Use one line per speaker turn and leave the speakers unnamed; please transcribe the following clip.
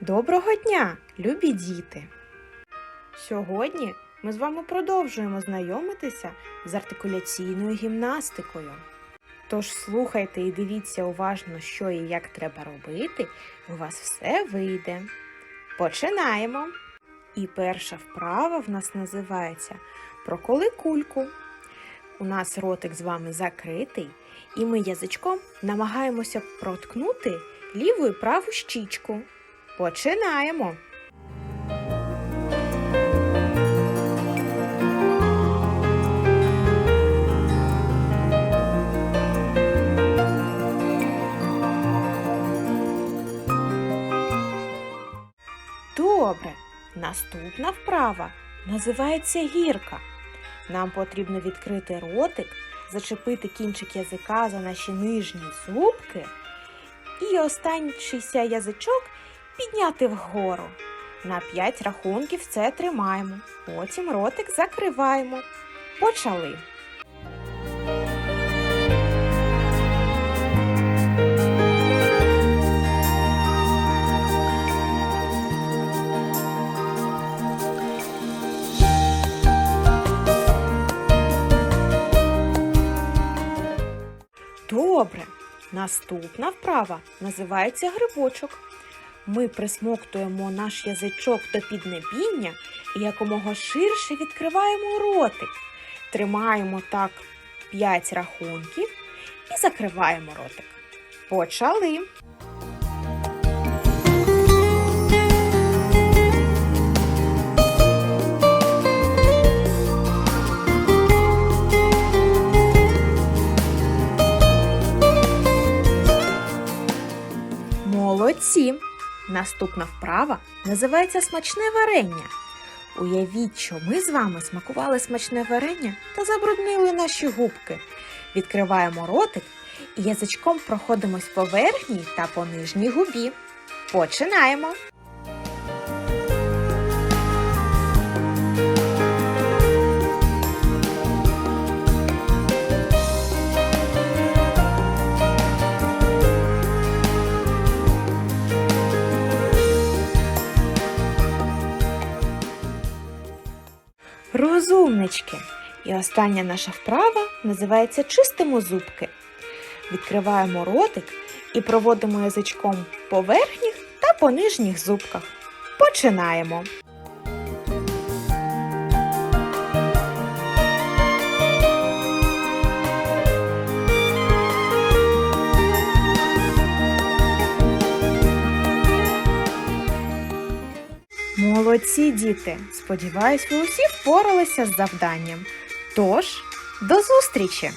Доброго дня, любі діти! Сьогодні ми з вами продовжуємо знайомитися з артикуляційною гімнастикою. Тож слухайте і дивіться уважно, що і як треба робити, у вас все вийде. Починаємо! І перша вправа в нас називається Проколи кульку. У нас ротик з вами закритий, і ми язичком намагаємося проткнути ліву і праву щічку. Починаємо. Добре. Наступна вправа називається гірка. Нам потрібно відкрити ротик, зачепити кінчик язика за наші нижні зубки і останнійся язичок підняти вгору. На 5 рахунків це тримаємо. Потім ротик закриваємо. Почали. Добре. Наступна вправа називається грибочок. Ми присмоктуємо наш язичок до піднебіння і якомога ширше відкриваємо ротик. Тримаємо так 5 рахунків і закриваємо ротик. Почали. Молодці! Наступна вправа називається смачне варення. Уявіть, що ми з вами смакували смачне варення та забруднили наші губки. Відкриваємо ротик і язичком проходимось по верхній та по нижній губі. Починаємо! Розумнички! І остання наша вправа називається Чистимо зубки. Відкриваємо ротик і проводимо язичком по верхніх та по нижніх зубках. Починаємо. Молодці діти! Сподіваюсь, ви усі впоралися з завданням. Тож, до зустрічі!